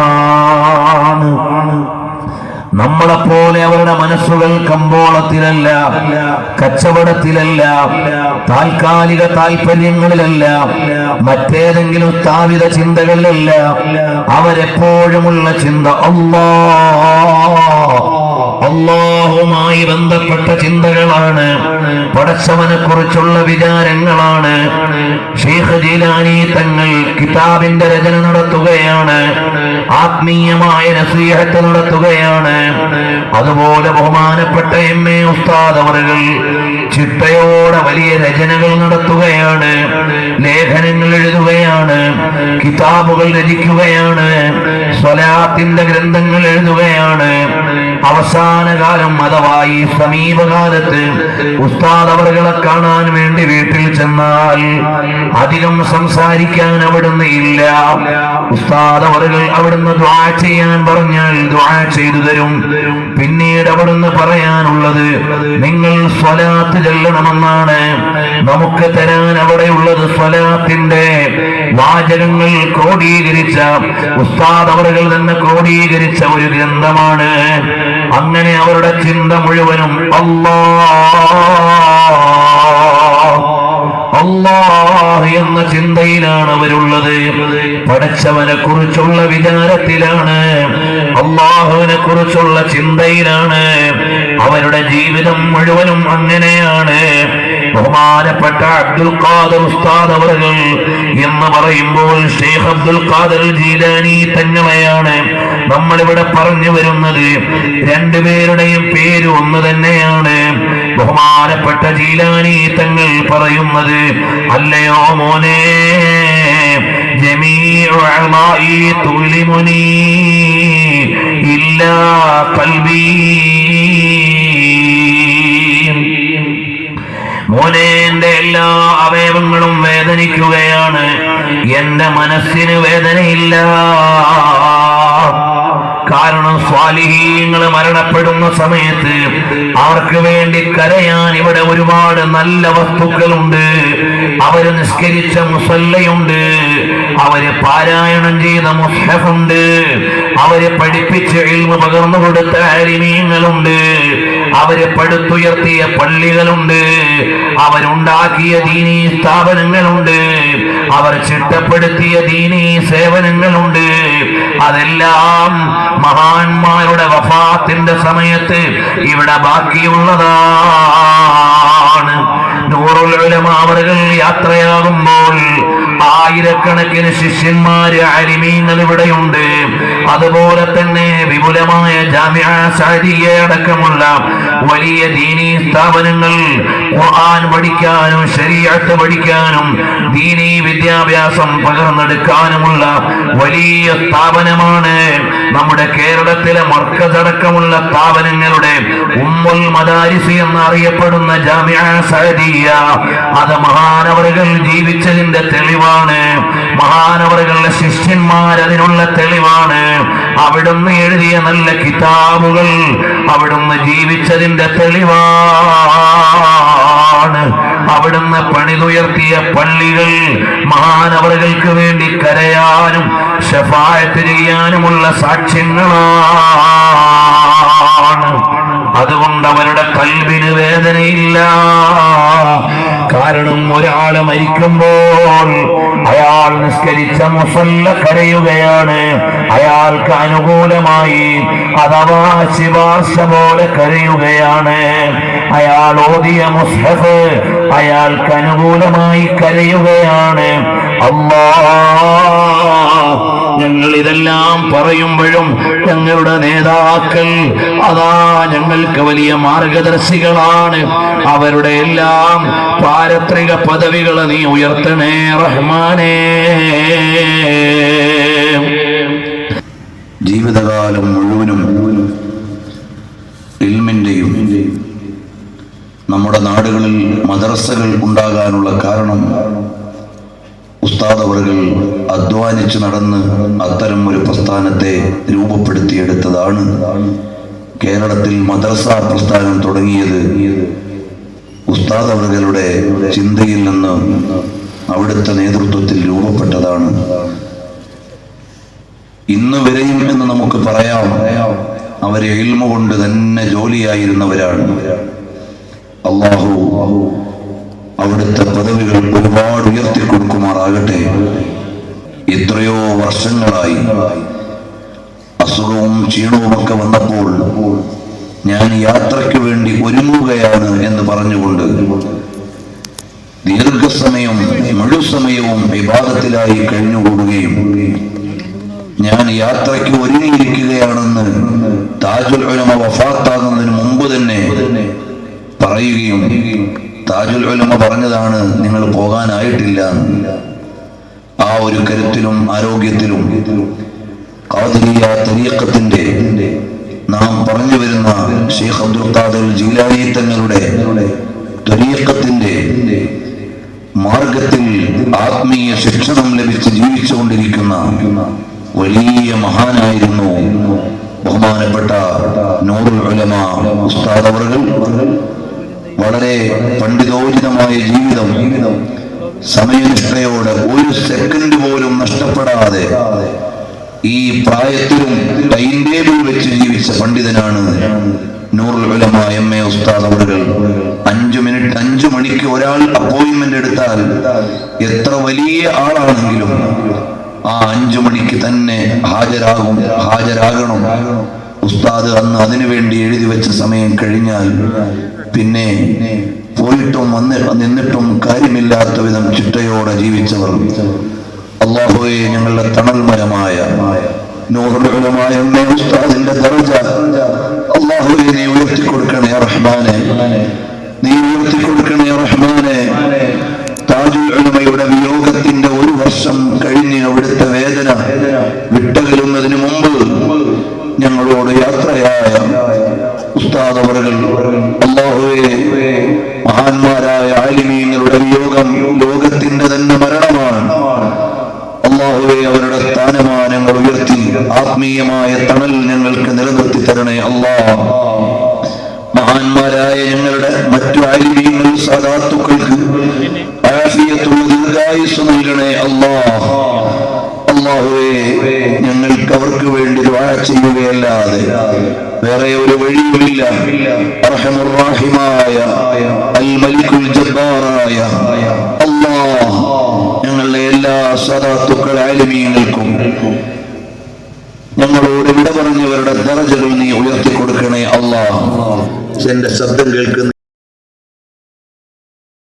വിചാരമാണ് നമ്മളെപ്പോലെ അവരുടെ മനസ്സുകൾ കമ്പോളത്തിലല്ല കച്ചവടത്തിലല്ല താൽക്കാലിക താല്പര്യങ്ങളിലല്ല മറ്റേതെങ്കിലും സ്ഥാപിത ചിന്തകളിലല്ല. അവരെപ്പോഴുമുള്ള ചിന്ത അല്ലാ അള്ളാഹുമായി ബന്ധപ്പെട്ട ചിന്തകളാണ്. പടച്ചവനെ കുറിച്ചുള്ള വിചാരങ്ങളാണ്. ഷെയ്ഖ് ജീലാനി തങ്ങൾ കിതാബിന്റെ രചന നടത്തുകയാണ്. ആത്മീയമായ നസീഹത്ത് നടത്തുകയാണ്. അതുപോലെ ബഹുമാനപ്പെട്ട എം എ ഉസ്താദ് അവറുകൾ ചിട്ടയോടെ വലിയ രചനകൾ നടത്തുകയാണ്. ലേഖനങ്ങൾ എഴുതുകയാണ്. കിതാബുകൾ രചിക്കുകയാണ്. സ്വലാത്തിന്റെ ഗ്രന്ഥങ്ങൾ എഴുതുകയാണ്. അവസാന കാലം അഥവാ ഈ സമീപകാലത്ത് ഉസ്താദ് അവറുകളെ കാണാൻ വേണ്ടി വീട്ടിൽ ചെന്നാൽ അധികം സംസാരിക്കാൻ അവിടുന്ന് ഇല്ല. ഉസ്താദ് അവറുകൾ അവിടുന്ന് ദ്വാ ചെയ്യാൻ പറഞ്ഞാൽ ദ്വാ ചെയ്തു തരും. പിന്നീട് അവിടുന്ന് പറയാനുള്ളത് നിങ്ങൾ സ്വലാത്ത് ചെല്ലണമെന്നാണ്. നമുക്ക് തരാൻ അവിടെയുള്ളത് സ്വലാത്തിന്റെ വാചകങ്ങൾ ക്രോഡീകരിച്ച ഉസ്താദ് അവറുകൾ തന്നെ ക്രോഡീകരിച്ച ഒരു ഗ്രന്ഥമാണ്. അങ്ങനെ അവരുടെ ചിന്ത മുഴുവനും എന്ന ചിന്തയിലാണ് അവരുള്ളത്. പഠിച്ചവനെ കുറിച്ചുള്ള വിചാരത്തിലാണ് അള്ളാഹുവിനെ കുറിച്ചുള്ള ചിന്തയിലാണ്. അവരുടെ ജീവിതം മുഴുവനും അങ്ങനെയാണ്. ബഹുമാനപ്പെട്ട അബ്ദുൽ ഖാദർ ഉസ്താദ് അവറുകൾ എന്ന് പറയുമ്പോൾ ഷെയ്ഖ് അബ്ദുൽ ഖാദർ ജീലാനി തങ്ങളെയാണ് നമ്മളിവിടെ പറഞ്ഞു വരുന്നത് രണ്ടുപേരുടെയും പേര് ഒന്ന് തന്നെയാണ് ബഹുമാനപ്പെട്ട ജീലാനി തങ്ങൾ പറയുന്നത് അല്ലയോ മോനെ جميع أعضائي تؤلمني إلا قلبي മോനെ എന്റെ എല്ലാ അവയവങ്ങളും വേദനിക്കുകയാണ്. എന്റെ മനസ്സിന് വേദനയില്ല. കാരണം സ്വാലിഹീങ്ങൾ മരണപ്പെടുന്ന സമയത്ത് അവർക്ക് വേണ്ടി കരയാൻ ഇവിടെ ഒരുപാട് നല്ല വസ്തുക്കളുണ്ട്. അവർ നിസ്കരിച്ച മുസല്ലയുണ്ട്. അവർ പാരായണം ചെയ്ത മുസ്ഹഫുണ്ട്. അവർ പഠിപ്പിച്ച് ഇൽമ പകർന്നു കൊടുത്ത അരിമീങ്ങളുണ്ട് അവർ പടുത്തുയർത്തിയ പള്ളികളുണ്ട്. അവരുണ്ടാക്കിയ ദീനീ സ്ഥാപനങ്ങളുണ്ട്. അവർ ചിട്ടപ്പെടുത്തിയ ദീനീ സേവനങ്ങളുണ്ട്. അതെല്ലാം മഹാന്മാരുടെ വഫാത്തിന്റെ സമയത്ത് ഇവിടെ ബാക്കിയുള്ളതാണ്. നൂറുൽ ഉലമാവറുകൾ യാത്രയാകുമ്പോൾ ആയിരക്കണക്കിന് ശിഷ്യന്മാര് അരിമീങ്ങൾ ഇവിടെയുണ്ട്. അതുപോലെ തന്നെ വിപുലമായ ജാമ്യ സാരിയ വലിയ ദീനീ സ്ഥാപനങ്ങൾ ഖുർആൻ പഠിക്കാനും ശരീഅത്ത് പഠിക്കാനും ദീനീ വിദ്യാഭ്യാസം പകർന്നെടുക്കാനുമുള്ള വലിയ സ്ഥാപനമാണ് നമ്മുടെ കേരളത്തിലെ മർക്കസടക്കമുള്ള സ്ഥാപനങ്ങളുടെ ഉമ്മുൽ മദാരിസ് എന്നറിയപ്പെടുന്ന ജാമ്യ സാരിയ അത് മഹാനവറുകൾ ജീവിച്ചതിന്റെ തെളിവാണ്. മഹാനവറുകളുടെ ശിഷ്യന്മാർ അതിനുള്ള തെളിവാണ്. അവിടുന്ന് എഴുതിയ നല്ല കിതാബുകൾ അവിടുന്ന് ജീവിച്ചതിന്റെ തെളിവാണ് അവിടുന്ന് പണിതുയർത്തിയ പള്ളികൾ. മഹാനവറുകൾക്ക് വേണ്ടി കരയാനും ഷഫായത്ത് ചെയ്യാനുമുള്ള സാക്ഷ്യങ്ങളാണ്. അതുകൊണ്ട് അവരുടെ കൽവിന് വേദനയില്ല. കാരണം ഒരാൾ മരിക്കുമ്പോൾ അയാൾ നിസ്കരിച്ച മുസല്ല കരയുകയാണ്. അയാൾക്ക് അനുകൂലമായി അഥവാ ശിവാർശ പോലെ കരയുകയാണ്. അയാൾ ഓതിയ മുസ്ഹഫ് അയാൾക്ക് അനുകൂലമായി കരയുകയാണ്. അല്ലാ ഞങ്ങൾ ഇതെല്ലാം പറയുമ്പോഴും ഞങ്ങളുടെ നേതാക്കൾ അതാ ഞങ്ങൾക്ക് വലിയ മാർഗദർശികളാണ്. അവരുടെ എല്ലാം പാരത്രിക പദവികൾ നീ ഉയർത്തണേ റഹ്മാനേ. ജീവിതകാലം മുഴുവനും ഇൽമിന്റെയും നമ്മുടെ നാടുകളിൽ മദ്രസകൾ ഉണ്ടാകാനുള്ള കാരണം ഉസ്താദ് അവറുകൾ അധ്വാനിച്ച് നടന്ന് അത്തരം ഒരു പ്രസ്ഥാനത്തെ രൂപപ്പെടുത്തിയെടുത്തതാണ് കേരളത്തിൽ മദ്രസ പ്രസ്ഥാനം തുടങ്ങിയത് ഉസ്താദ് അവറുകളുടെ ചിന്തയിൽ നിന്ന് അവിടുത്തെ നേതൃത്വത്തിൽ രൂപപ്പെട്ടതാണ്. ഇന്ന് വരെയും എന്ന് നമുക്ക് പറയാം അവരെ ഇൽമ കൊണ്ട് തന്നെ ജോലിയായിരുന്നവരാണ്. അള്ളാഹു അവിടുത്തെ പദവികൾ ഒരുപാട് ഉയർത്തി കൊടുക്കുമാറാകട്ടെ എത്രയോ വർഷങ്ങളായി അസുഖവും ക്ഷീണവും ഒക്കെ വന്നപ്പോൾ ഞാൻ യാത്രയ്ക്ക് വേണ്ടി ഒരുങ്ങുകയാണ് എന്ന് പറഞ്ഞുകൊണ്ട് ദീർഘസമയം മുഴുസമയവും വിവാദത്തിലായി കഴിഞ്ഞുകൂടുകയും ഞാൻ യാത്രയ്ക്ക് ഒരുങ്ങിയിരിക്കുകയാണെന്ന് താജുൽ ഉലമ വഫാത്താകുന്നതിന് മുമ്പ് തന്നെ പറയുകയും താജുൽ ഉലമ പറഞ്ഞതാണ് നിങ്ങൾ പോകാനായിട്ടില്ല. ആ ഒരു കരുത്തിലും ആരോഗ്യത്തിലും കാതിരിയ തരീഖത്തിന്റെ നാം പറഞ്ഞു വരുന്ന ഷെയ്ഖ് അബ്ദുൽ ഖാദർ ജീലാനി തങ്ങളുടെ തരീക്കത്തിന്റെ മാർഗത്തിൽ ആത്മീയ ശിക്ഷണം ലഭിച്ച് ജീവിച്ചുകൊണ്ടിരിക്കുന്ന വലിയ മഹാനായിരുന്നു ബഹുമാനപ്പെട്ട നൂറുൽ ഉലമ ഉസ്താദ് അവർകൾ വളരെ പണ്ഡിതോചിതമായ ജീവിതം സമയനിഷ്ഠയോടെ ഒരു സെക്കൻഡ് പോലും നഷ്ടപ്പെടാതെ ഈ പ്രായത്തിലും ടൈം ടേബിൾ വെച്ച് ജീവിച്ച പണ്ഡിതനാണ് ഉലമ എം എ ഉസ്താദ് അവറുകൾ. അഞ്ചു മിനിറ്റ് അഞ്ചു മണിക്ക് ഒരാൾ അപ്പോയിന്റ്മെന്റ് എടുത്താൽ എത്ര വലിയ ആളാണെങ്കിലും ആ അഞ്ചു മണിക്ക് തന്നെ ഹാജരാകും ഹാജരാകണം. ഉസ്താദ് അന്ന് അതിനു വേണ്ടി എഴുതി വെച്ച സമയം കഴിഞ്ഞാൽ പിന്നെ പോയിട്ടും വന്ന് നിന്നിട്ടും കാര്യമില്ലാത്ത വിധം ചിട്ടയോടെ ജീവിച്ചവർ അള്ളാഹുവെ ഞങ്ങളുടെ തണൽമരമായ ഉസ്താദിന്റെ ദർജ അള്ളാഹുവെ നീ ഉയർത്തി കൊടുക്കണേ റഹ്മാനെ. നീ ഉയർത്തി കൊടുക്കണേ റഹ്മാനെ. താജുൽ ഉലമയുടെ വിയോഗത്തിന്റെ ഒരു വർഷം കഴിഞ്ഞ് അവിടുത്തെ വേദന വിട്ടകലുന്നതിന് മുമ്പ് ഞങ്ങളോട് യാത്രയായ ഉസ്താദ് അല്ലാഹുവേ അള്ളാഹുവെ മഹാന്മാരായ ആലിമീങ്ങളുടെ വിയോഗം ലോകത്തിന്റെ തന്നെ മരണമാണ്. അള്ളാഹുവെ അവരുടെ സ്ഥാനമാനങ്ങൾ ഉയർത്തി ആത്മീയമായ തണൽ ഞങ്ങൾക്ക് നിലനിർത്തി തരണേ അള്ളാ മഹാന്മാരായ ഞങ്ങളുടെ മറ്റു ആലിമീങ്ങൾ സദാത്തുക്കൾക്ക് ആഫിയത്തുള്ള ദീർഘായുസ് നൽകണേ അള്ളാ അള്ളാഹുവേ ഞങ്ങൾക്ക് അവർക്ക് വേണ്ടി ദുആ ചെയ്യുകയല്ലാതെ വേറെ ഒരു വഴിയുമില്ല. അർഹമുറാഹിമായ അൽ മലിക്കുൽ ജബ്ബാറായ അല്ലാഹ് ഞങ്ങളുടെ എല്ലാ സദാത്തുക്കൾ ആലിമീങ്ങൾക്കും ഞങ്ങളോട് വിട പറഞ്ഞവരുടെ ദറജകൾ നീ ഉയർത്തി കൊടുക്കണേ അള്ളാഹ് എന്റെ ശബ്ദം കേൾക്കുന്ന